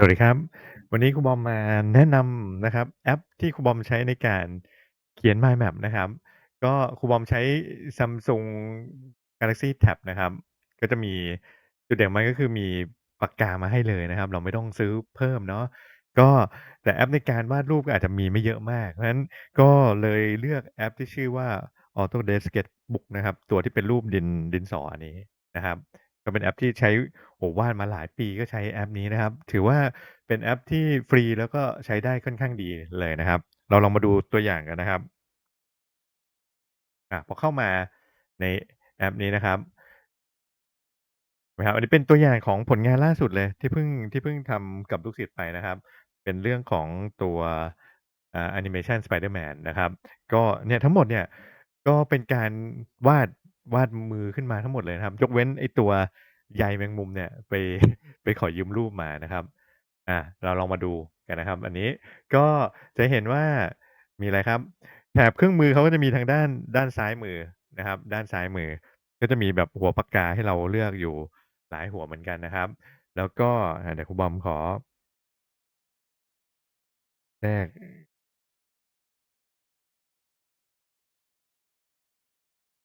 สวัสดีครับ วันนี้ครูบอมมาแนะนำนะครับ แอปที่ครูบอมใช้ในการเขียน Mind Map นะครับ ก็ครูบอมใช้ Samsung Galaxy Tab นะครับ ก็จะมีจุดเด่นของมันก็คือมีปากกามาให้เลยนะครับ เราไม่ต้องซื้อเพิ่มเนาะ ก็แต่แอปในการวาดรูปก็อาจจะมีไม่เยอะมาก เพราะฉะนั้นก็เลยเลือกแอปที่ชื่อว่า Autodesk Sketchbook นะครับ ตัวที่เป็นรูปดินดินสออันนี้นะครับ ก็เป็นแอปที่ใช้โอ้วาดมาหลายปีก็ใช้แอปนี้นะครับ ถือว่าเป็นแอปที่ฟรีแล้วก็ใช้ได้ค่อนข้างดีเลยนะครับ เราลองมาดูตัวอย่างกันนะครับอาพอเข้ามาในแอปนี้นะครับนะครับอันนี้เป็นตัวอย่างของผลงานล่าสุดเลยที่เพิ่งที่เพิ่งทำกับลูกศิษย์ไปนะครับ เป็นเรื่องของตัวแอนิเมชัน Spider-Man นะครับ ก็เนี่ยทั้งหมดเนี่ยก็เป็นการวาด วาดมือขึ้นมาทั้งหมดเลยนะครับ ยกเว้นไอ้ตัวใยแมงมุมเนี่ยไปไปขอยืมรูปมานะครับ อ่าเราลองมาดูกันนะครับ อันนี้ก็จะเห็นว่ามีอะไรครับแถบเครื่องมือเขาก็จะมีทางด้านด้านซ้ายมือนะครับ ด้านซ้ายมือ ก็จะมีแบบหัวปากกาให้เราเลือกอยู่หลายหัวเหมือนกันนะครับ แล้วก็เดี๋ยวครูบอมขอแทรก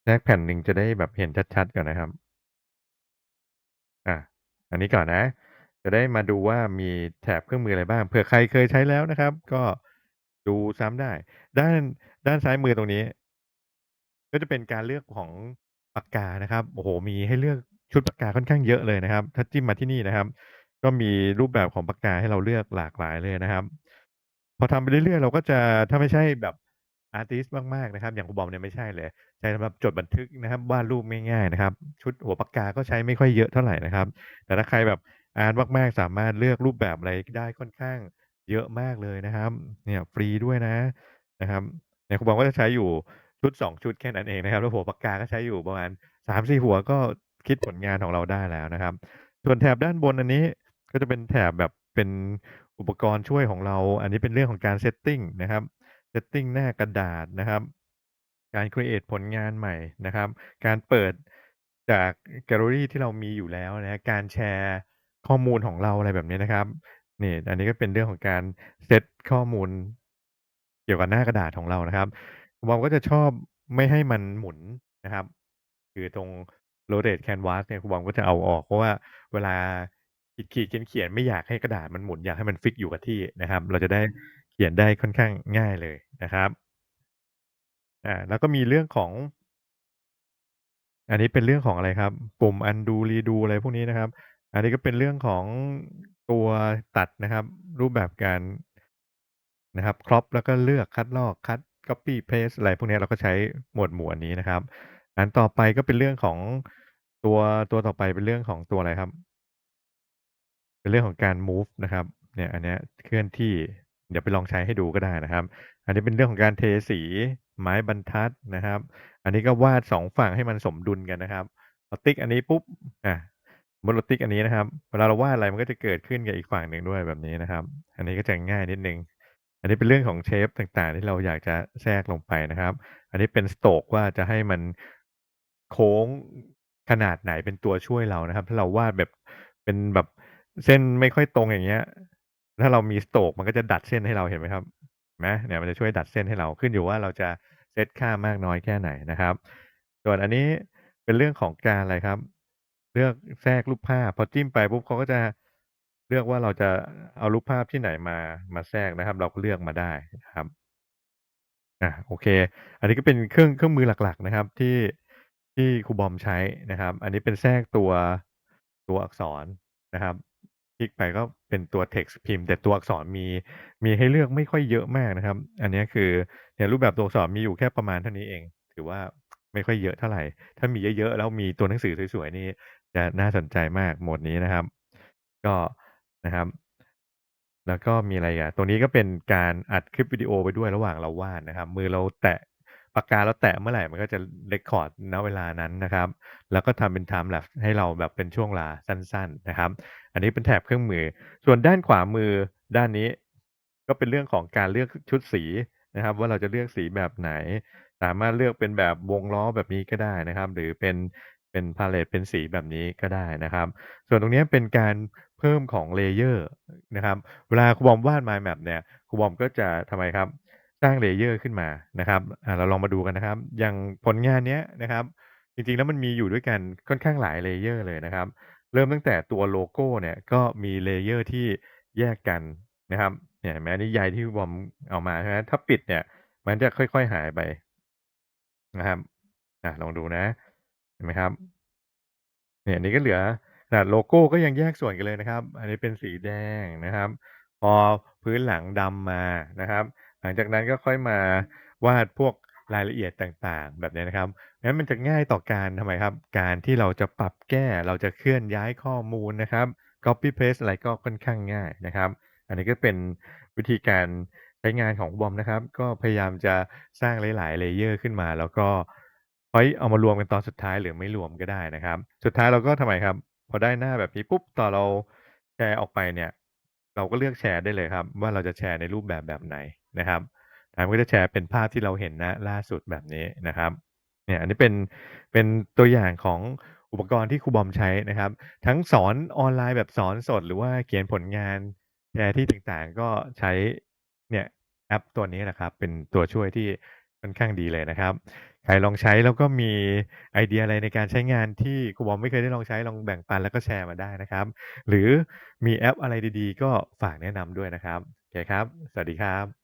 แทรกแผ่นหนึ่งจะได้แบบเห็นชัด ๆ ก่อนนะครับอาอันนี้ก่อนนะ จะได้มาดูว่ามีแถบเครื่องมืออะไรบ้าง เผื่อใครเคยใช้แล้วนะครับ ก็ดูซ้ำได้ ด้านด้านซ้ายมือตรงนี้ ก็จะเป็นการเลือกของปากกานะครับ โอ้โฮมีให้เลือกชุดปากกาค่อนข้างเยอะเลยนะครับ ถ้าจิ้มมาที่นี่นะครับ ก็มีรูปแบบของปากกาให้เราเลือกหลากหลายเลยนะครับ พอทำไปเรื่อยๆ เราก็จะถ้าไม่ใช่แบบ อาร์ติสต์มากๆนะครับ อย่างครูบอมเนี่ยไม่ใช่เลยใช้สำหรับจดบันทึกนะครับวาดรูปง่ายๆนะครับ ชุดหัวปากกาก็ใช้ไม่ค่อยเยอะเท่าไหร่นะครับ แต่ถ้าใครแบบอาร์ตมากๆ สามารถเลือกรูปแบบอะไรได้ค่อนข้างเยอะมากเลยนะครับ เนี่ยฟรีด้วยนะนะครับเนี่ยครูบอมก็จะใช้อยู่ชุด2ชุดแค่นั้นเองนะครับ แล้วหัวปากกาก็ใช้อยู่ประมาณ3-4หัวก็คิดผลงานของเราได้แล้วนะครับ ส่วนแถบด้านบนอันนี้ก็จะเป็นแถบแบบเป็นอุปกรณ์ช่วยของเรา อันนี้เป็นเรื่องของการ setting นะครับ setting หน้ากระดาษนะครับ การครีเอตผลงานใหม่นะครับ การเปิดจากแกลเลอรี่ที่เรามีอยู่แล้วนะการแชร์ข้อมูลของเราอะไรแบบนี้นะครับนี่อันนี้ก็เป็นเรื่องของการเซตข้อมูล เกี่ยวกับหน้ากระดาษของเรานะครับบอมก็จะชอบไม่ให้มันหมุนนะครับ คือตรง rotate canvas เนี่ยครูบอมก็จะเอาออกเพราะว่าเวลาขีดๆเขียนไม่อยากให้กระดาษมันหมุนอยากให้มันฟิกอยู่กับที่นะครับ เราจะได้ เขียนได้ค่อนข้างง่ายเลยนะครับ อ่า แล้วก็มีเรื่องของ อันนี้เป็นเรื่องของอะไรครับ ปุ่ม undo redo อะไรพวกนี้นะครับ อันนี้ก็เป็นเรื่องของตัวตัดนะครับ รูปแบบการนะครับ crop แล้วก็เลือกคัดลอกคัด copy paste อะไรพวกนี้เราก็ใช้หมวดหมู่อันนี้นะครับ อันต่อไปก็เป็นเรื่องของตัวตัวต่อไปเป็นเรื่องของตัวอะไรครับ?เป็นเรื่องของการมูฟนะครับ เนี่ย อันเนี้ยเคลื่อนที่ เดี๋ยวไปลองใช้ให้ดูก็ได้นะครับ อันนี้เป็นเรื่องของการเทสีไม้บรรทัดนะครับ อันนี้ก็วาด2ฝั่งให้มันสมดุลกันนะครับพอติ๊กอันนี้ปุ๊บอาสมมุติเราติ๊กอันนี้นะครับเวลาเราวาดอะไรมันก็จะเกิดขึ้นกับอีกฝั่งหนึ่งด้วยแบบนี้นะครับ อันนี้ก็จะง่ายนิดนึงอันนี้เป็นเรื่องของเชฟต่างๆ ที่เราอยากจะแทรกลงไปนะครับ อันนี้เป็น stroke ว่าจะให้มันโค้งขนาดไหนเป็นตัวช่วยเรานะครับ ถ้าเราวาดแบบเป็นแบบเส้นไม่ค่อยตรงอย่างเงี้ย ถ้าเรามี stroke มันก็จะดัดเส้นให้เราเห็นไหมครับนไหมเนี่ยมันจะช่วยดัดเส้นให้เราขึ้นอยู่ว่าเราจะเซตค่ามากน้อยแค่ไหนนะครับ ส่วนอันนี้เป็นเรื่องของการอะไรครับ เลือกแทรกรูปภาพ พอจิ้มไปปุ๊บเขาก็จะเลือกว่าเราจะเอารูปภาพที่ไหนมามาแทรกนะครับ เราก็เลือกมาได้นะครับอ่าโอเค อันนี้ก็เป็นเครื่องเครื่องมือหลัก ๆ นะครับ ที่ที่ครูบอมใช้นะครับ อันนี้เป็นแทรกตัวตัวอักษรนะครับ คลิกไปก็เป็นตัวเท็กซ์พิมพ์ แต่ตัวอักษรมีมีให้เลือกไม่ค่อยเยอะมากนะครับ อันนี้คือเนี่ยรูปแบบตัวอักษรมีอยู่แค่ประมาณเท่านี้เอง ถือว่าไม่ค่อยเยอะเท่าไหร่ ถ้ามีเยอะๆแล้วมีตัวหนังสือสวยๆนี่จะน่าสนใจมากโหมดนี้นะครับ ก็นะครับ แล้วก็มีอะไรอีกอะตรงนี้ก็เป็นการอัดคลิปวิดีโอไปด้วยระหว่างเราวาดนะครับ มือเราแตะ ปากกาเราแตะเมื่อไหร่มันก็จะ record ณเวลานั้นนะครับ แล้วก็ทำเป็น time lapse ให้เราแบบเป็นช่วงเวลาสั้น ๆนะครับ อันนี้เป็นแถบเครื่องมือ ส่วนด้านขวามือด้านนี้ ก็เป็นเรื่องของการเลือกชุดสีนะครับ ว่าเราจะเลือกสีแบบไหน สามารถเลือกเป็นแบบวงล้อแบบนี้ก็ได้นะครับ หรือเป็นเป็นพาเลตเป็นสีแบบนี้ก็ได้นะครับ ส่วนตรงนี้เป็นการเพิ่มของ layer นะครับ เวลาครูบอมวาด mind map เนี่ยครูบอมก็จะทำไมครับ สร้าง layer ขึ้นมานะครับ อ่า เราลองมาดูกันนะครับ อย่างผลงานเนี้ยนะครับ จริงๆ แล้วมันมีอยู่ด้วยกันค่อนข้างหลาย layer เลยนะครับ เริ่มตั้งแต่ตัวโลโก้เนี่ยก็มี layer ที่แยกกันนะครับ เนี่ยเห็นไหมอันนี้ใยที่บอมเอามาใช่ไหมถ้าปิดเนี่ย มันจะค่อยๆหายไปนะครับ อ่าลองดูนะ เห็นไหมครับ?เนี่ยอันนี้ก็เหลือขนาดโลโก้ก็ยังแยกส่วนกันเลยนะครับ อันนี้เป็นสีแดงนะครับ พอพื้นหลังดำมานะครับ หลังจากนั้นก็ค่อยมาวาดพวกรายละเอียดต่างๆ แบบนี้นะครับงั้นมันจะง่ายต่อการทำไมครับ การที่เราจะปรับแก้เราจะเคลื่อนย้ายข้อมูลนะครับ copy paste อะไรก็ค่อนข้างง่ายนะครับ อันนี้ก็เป็นวิธีการใช้งานของบอมนะครับ ก็พยายามจะสร้างหลายๆ layer ขึ้นมา แล้วก็ค่อยเอามารวมกันตอนสุดท้ายหรือไม่รวมก็ได้นะครับ สุดท้ายเราก็ทำไมครับ พอได้หน้าแบบนี้ปุ๊บตอนเราแชร์ออกไปเนี่ย เราก็เลือกแชร์ได้เลยครับ ว่าเราจะแชร์ในรูปแบบแบบไหน นะครับอ่ามันก็จะแชร์เป็นภาพที่เราเห็นณล่าสุดแบบนี้นะครับเนี่ยอันนี้เป็นเป็นตัวอย่างของอุปกรณ์ที่ครูบอมใช้นะครับ ทั้งสอนออนไลน์แบบสอนสด หรือว่าเขียนผลงานแชร์ที่ต่างๆ ก็ใช้เนี่ยแอปตัวนี้แหละครับ เป็นตัวช่วยที่ค่อนข้างดีเลยนะครับใครลองใช้แล้วก็มีไอเดียอะไรในการใช้งานที่ครูบอมไม่เคยได้ลองใช้ลองแบ่งปันแล้วก็แชร์มาได้นะครับ หรือมีแอปอะไรดีๆ ก็ฝากแนะนำด้วยนะครับโอเคครับ สวัสดีครับ